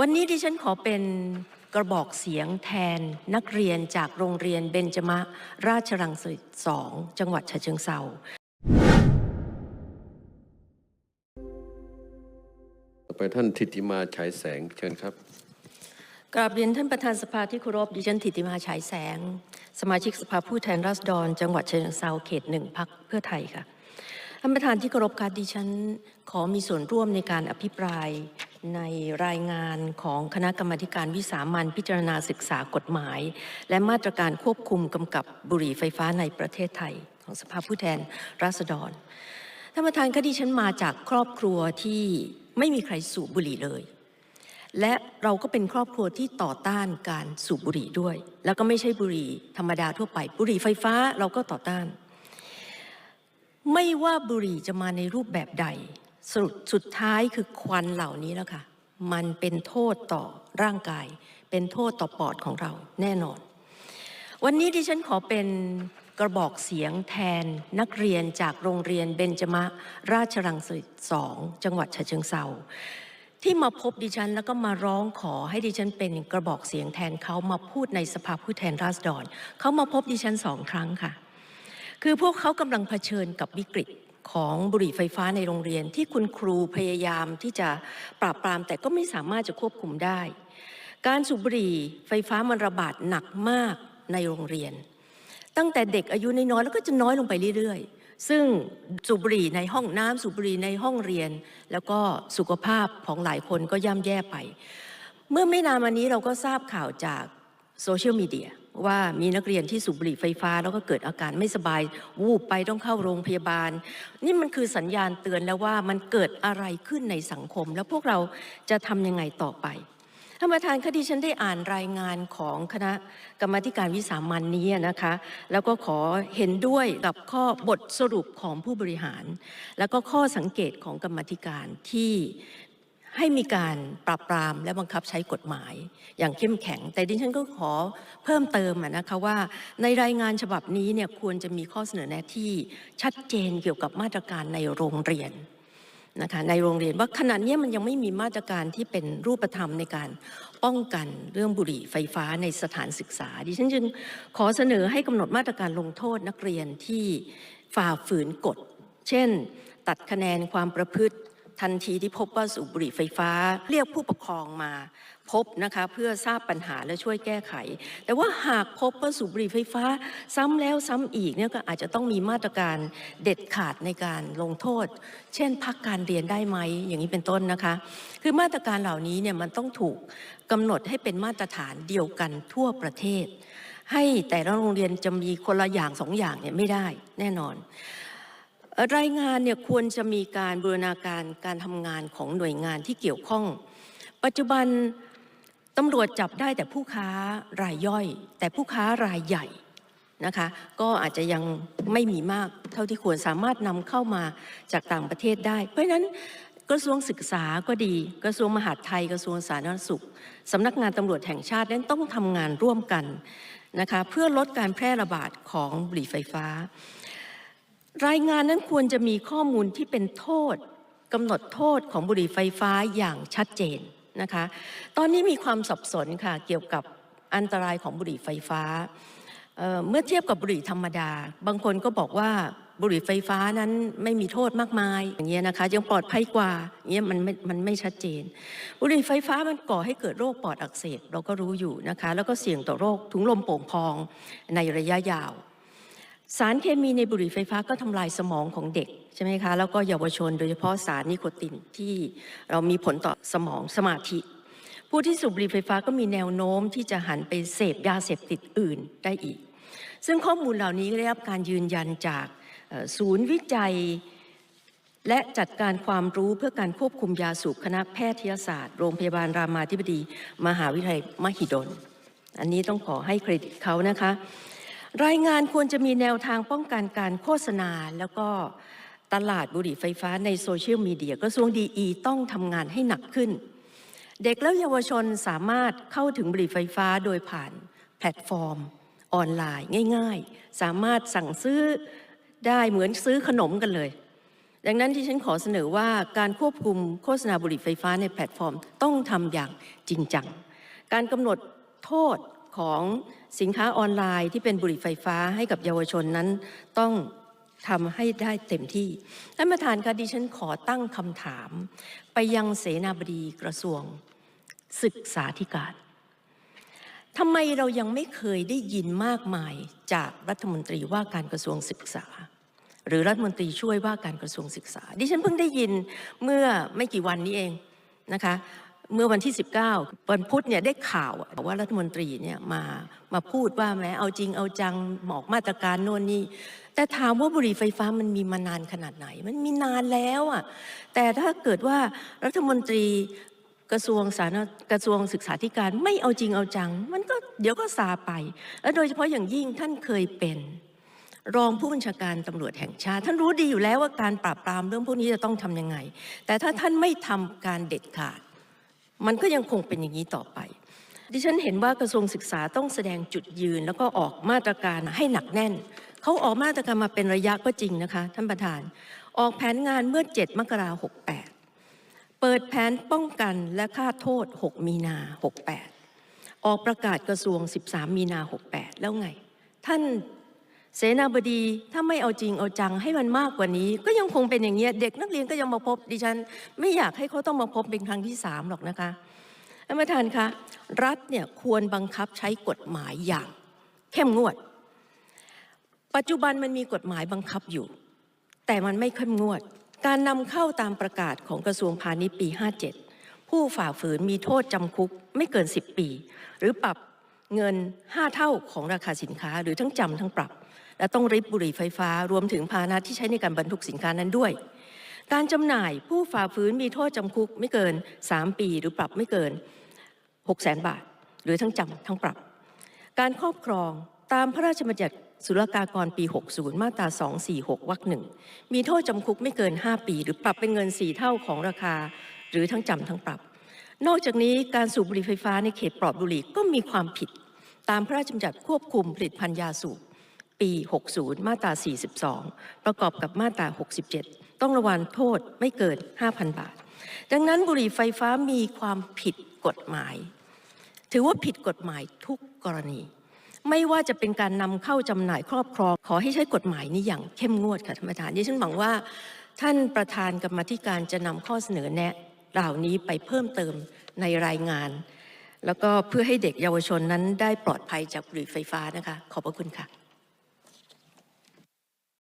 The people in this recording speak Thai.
วันนี้ดิฉันขอเป็นกระบอกเสียงแทนนักเรียนจากโรงเรียนเบญจมะราชรังสิตสองจังหวัดฉะเชิงเทราต่อไปท่านทิติมาฉายแสงเชิญครับกราบเรียนท่านประธานสภาที่เคารพดิฉันธิติมาฉายแสง สมาชิกสภาผู้แทนราษฎร จังหวัดฉะเชิงเทราเขตหนึ่งพักเพื่อไทยค่ะท่านประธานที่เคารพค่ะดิฉันขอมีส่วนร่วมในการอภิปราย ในรายงานของคณะกรรมการวิสามันพิจารณาศึกษากฎหมาย และมาตรการควบคุมกำกับบุหรี่ไฟฟ้าในประเทศไทย ของสภาผู้แทนราษฎรท่านประธานคดิฉันมาจากครอบครัวที่ไม่มีใครสูบบุหรี่เลย และเราก็เป็นครอบครัวที่ต่อต้านการสูบบุหรี่ด้วย แล้วก็ไม่ใช่บุหรี่ธรรมดาทั่วไป บุหรี่ไฟฟ้าเราก็ต่อต้าน ไม่ว่าบุหรี่จะมาในรูปแบบใด สรุปสุดท้ายคือควันเหล่านี้แล้วค่ะ มันเป็นโทษต่อร่างกาย เป็นโทษต่อปอดของเราแน่นอน วันนี้ดิฉันขอเป็นกระบอกเสียงแทนนักเรียนจากโรงเรียนเบญจมะราชรังสิตสองจังหวัดฉะเชิงเทราที่มาพบดิฉันแล้วก็มาร้องขอให้ดิฉันเป็นกระบอกเสียงแทนเขามาพูดในสภาผู้แทนราษฎรเขามาพบดิฉันสองครั้งค่ะ คือพวกเขากำลังเผชิญกับวิกฤต ของบุหรี่ไฟฟ้าในโรงเรียน ที่คุณครูพยายามที่จะปราบปรามแต่ก็ไม่สามารถจะควบคุมได้ การสูบบุหรี่ไฟฟ้ามันระบาดหนักมากในโรงเรียน ตั้งแต่เด็กอายุน้อยๆแล้วก็จะน้อยลงไปเรื่อยๆ ซึ่งสูบบุหรี่ในห้องน้ำสูบบุหรี่ในห้องเรียน แล้วก็สุขภาพของหลายคนก็ย่ำแย่ไป เมื่อไม่นานมานี้เราก็ทราบข่าวจากโซเชียลมีเดีย ว่ามีนักเรียนที่สูบบุหรี่ไฟฟ้า แล้วก็เกิดอาการไม่สบาย วูบไปต้องเข้าโรงพยาบาล นี่มันคือสัญญาณเตือนแล้วว่ามันเกิดอะไรขึ้นในสังคม แล้วพวกเราจะทำยังไงต่อไปท่านประธานคดีฉันได้อ่านรายงานของคณะกรรมการวิสามันนี้นะคะ แล้วก็ขอเห็นด้วยกับข้อบทสรุปของผู้บริหาร แล้วก็ข้อสังเกตของกรรมธิการที่ ให้มีการปราบปรามและบังคับใช้กฎหมาย อย่างเข้มแข็ง แต่ดิฉันก็ขอเพิ่มเติมนะคะว่า ในรายงานฉบับนี้เนี่ยควรจะมีข้อเสนอแนะที่ชัดเจนเกี่ยวกับมาตรการในโรงเรียนนะคะในโรงเรียนว่าขณะนี้มันยังไม่มีมาตรการที่เป็นรูปธรรมในการป้องกันเรื่องบุหรี่ไฟฟ้าในสถานศึกษา ดิฉันจึงขอเสนอให้กำหนดมาตรการลงโทษนักเรียนที่ฝ่าฝืนกฎ เช่น ตัดคะแนนความประพฤติ ทันทีที่พบว่าสูบบุหรี่ไฟฟ้า เรียกผู้ปกครองมา พบนะคะเพื่อทราบปัญหาและช่วยแก้ไข แต่ว่าหากพบว่าสูบบุหรี่ไฟฟ้า ซ้ำแล้วซ้ำอีกเนี่ยก็อาจจะต้องมีมาตรการเด็ดขาดในการลงโทษ เช่นพักการเรียนได้ไหมอย่างนี้เป็นต้นนะคะ คือมาตรการเหล่านี้เนี่ยมันต้องถูกกำหนดให้เป็นมาตรฐานเดียวกันทั่วประเทศ ให้แต่ละโรงเรียนจะมีคนละอย่างสองอย่างเนี่ยไม่ได้แน่นอน รายงานเนี่ยควรจะมีการบูรณาการการทำงานของหน่วยงานที่เกี่ยวข้อง ปัจจุบันตำรวจจับได้แต่ผู้ค้ารายย่อย แต่ผู้ค้ารายใหญ่นะคะก็อาจจะยังไม่มีมากเท่าที่ควรสามารถนำเข้ามาจากต่างประเทศได้ เพราะฉะนั้นกระทรวงศึกษาก็ดี กระทรวงมหาดไทยกระทรวงสาธารณสุขสำนักงานตำรวจแห่งชาตินั้นต้องทำงานร่วมกันนะคะเพื่อลดการแพร่ระบาดของบุหรี่ไฟฟ้า รายงานนั้นควรจะมีข้อมูลที่เป็นโทษกำหนดโทษของบุหรี่ไฟฟ้าอย่างชัดเจนนะคะ ตอนนี้มีความสับสนค่ะเกี่ยวกับอันตรายของบุหรี่ไฟฟ้าเเมื่อเทียบกับบุหรี่ธรรมดา บางคนก็บอกว่าบุหรี่ไฟฟ้านั้นไม่มีโทษมากมายอย่างเงี้ยนะคะยังปลอดภัยกว่าเงี้ยมันไม่มันไม่ชัดเจน บุหรี่ไฟฟ้ามันก่อให้เกิดโรคปอดอักเสบเราก็รู้อยู่นะคะ แล้วก็เสี่ยงต่อโรคถุงลมโป่งพองในระยะยาว สารเคมีในบุหรี่ไฟฟ้าก็ทำลายสมองของเด็กใช่ไหมคะ แล้วก็เยาวชนโดยเฉพาะสารนิโคตินที่เรามีผลต่อสมองสมาธิ ผู้ที่สูบบุหรี่ไฟฟ้าก็มีแนวโน้มที่จะหันไปเสพยาเสพติดอื่นได้อีก ซึ่งข้อมูลเหล่านี้ได้รับการยืนยันจากศูนย์วิจัย และจัดการความรู้เพื่อการควบคุมยาสูบคณะแพทยศาสตร์โรงพยาบาลรามาธิบดี มหาวิทยาลัยมหิดล อันนี้ต้องขอให้เครดิตเขานะคะ รายงานควรจะมีแนวทางป้องกันการโฆษณา แล้วก็ตลาดบุหรี่ไฟฟ้าในโซเชียลมีเดียกระทรวงดีอีต้องทำงานให้หนักขึ้น เด็กและเยาวชนสามารถเข้าถึงบุหรี่ไฟฟ้าโดยผ่านแพลตฟอร์ม ออนไลน์ง่าย ๆ สามารถสั่งซื้อได้เหมือนซื้อขนมกันเลย ดังนั้นที่ฉันขอเสนอว่าการควบคุมโฆษณาบุหรี่ไฟฟ้าในแพลตฟอร์ม ต้องทำอย่างจริงจัง การกำหนดโทษ ของสินค้าออนไลน์ที่เป็นบุหรี่ไฟฟ้าให้กับเยาวชนนั้นต้องทำให้ได้เต็มที่ท่านประธานคะดิฉันขอตั้งคำถาม ไปยังเสนาบดีกระทรวงศึกษาธิการทำไมเรายังไม่เคยได้ยินมากมายจากรัฐมนตรีว่าการกระทรวงศึกษา หรือรัฐมนตรีช่วยว่าการกระทรวงศึกษา ดิฉันเพิ่งได้ยินเมื่อไม่กี่วันนี้เองนะคะ เมื่อวันที่ 19 วันพุธเนี่ยได้ข่าวว่ารัฐมนตรีเนี่ยมามาพูดว่าแม้เอาจริงเอาจังหมอกมาตรการโน่นนี่แต่ถามว่าบุหรี่ไฟฟ้ามันมีมานานขนาดไหน มันมีนานแล้วอะแต่ถ้าเกิดว่ารัฐมนตรีกระทรวงสาธารณกระทรวงศึกษาธิการไม่เอาจริงเอาจัง มันก็เดี๋ยวก็ซาไป และโดยเฉพาะอย่างยิ่งท่านเคยเป็นรองผู้บัญชาการตำรวจแห่งชาติ ท่านรู้ดีอยู่แล้วว่าการปราบปรามเรื่องพวกนี้จะต้องทำยังไง แต่ถ้าท่านไม่ทำการเด็ดขาด มันก็ยังคงเป็นอย่างนี้ต่อไป ดิฉันเห็นว่ากระทรวงศึกษาต้องแสดงจุดยืน แล้วก็ออกมาตรการให้หนักแน่น เขาออกมาตรการมาเป็นระยะก็จริงนะคะ ท่านประธาน ออกแผนงานเมื่อ 7 มกราคม68เปิดแผนป้องกันและฆ่าโทษ 6 มีนา68ออกประกาศกระทรวง 13 มีนา68แล้วไง ท่าน เสนาบดีถ้าไม่เอาจริงเอาจังให้มันมากกว่านี้ ก็ยังคงเป็นอย่างเงี้ยเด็กนักเรียนก็ยังมาพบดิฉัน ไม่อยากให้เขาต้องมาพบเป็นครั้งที่สามหรอกนะคะท่านประธานคะรัฐเนี่ยควรบังคับใช้กฎหมายอย่างเข้มงวด ปัจจุบันมันมีกฎหมายบังคับอยู่ แต่มันไม่เข้มงวด การนำเข้าตามประกาศของกระทรวงพาณิชย์ปี 57 ผู้ฝ่าฝืนมีโทษจำคุกไม่เกิน 10 ปี หรือปรับเงิน 5 เท่าของราคาสินค้า หรือทั้งจำทั้งปรับ และต้องริบบุหรี่ไฟฟ้ารวมถึงพาหนะที่ใช้ในการบรรทุกสินค้านั้นด้วย การจำหน่ายผู้ฝ่าฝืนมีโทษจำคุกไม่เกิน 3 ปีหรือปรับไม่เกิน 6 0แสนบาท หรือทั้งจำทั้งปรับ การครอบครองตามพระราชบัญญัติศุลกากรปี 60 มาตรา 246 วรรคหนึ่ง มีโทษจำคุกไม่เกิน 5 ปี หรือปรับเป็นเงิน 4 เท่าของราคา หรือทั้งจำทั้งปรับ นอกจากนี้การสูบบุหรี่ไฟฟ้าในเขตปลอดบุหรี่ก็มีความผิด ตามพระราชบัญญัติควบคุมผลิตภัณฑ์ยาสูบ ปี 60 มาตรา 42 ประกอบกับมาตรา 67 ต้องระวังโทษไม่เกิน 5,000 บาท ดังนั้นบุหรี่ไฟฟ้ามีความผิดกฎหมาย ถือว่าผิดกฎหมายทุกกรณีไม่ว่าจะเป็นการนำเข้าจำหน่ายครอบครอง ขอให้ใช้กฎหมายนี้อย่างเข้มงวดค่ะท่านประธานดิฉันหวังว่า ท่านประธานกรรมธิการจะนำข้อเสนอแนะเหล่านี้ไปเพิ่มเติมในรายงาน แล้วก็เพื่อให้เด็กเยาวชนนั้นได้ปลอดภัยจากบุหรี่ไฟฟ้านะคะ ขอบพระคุณค่ะ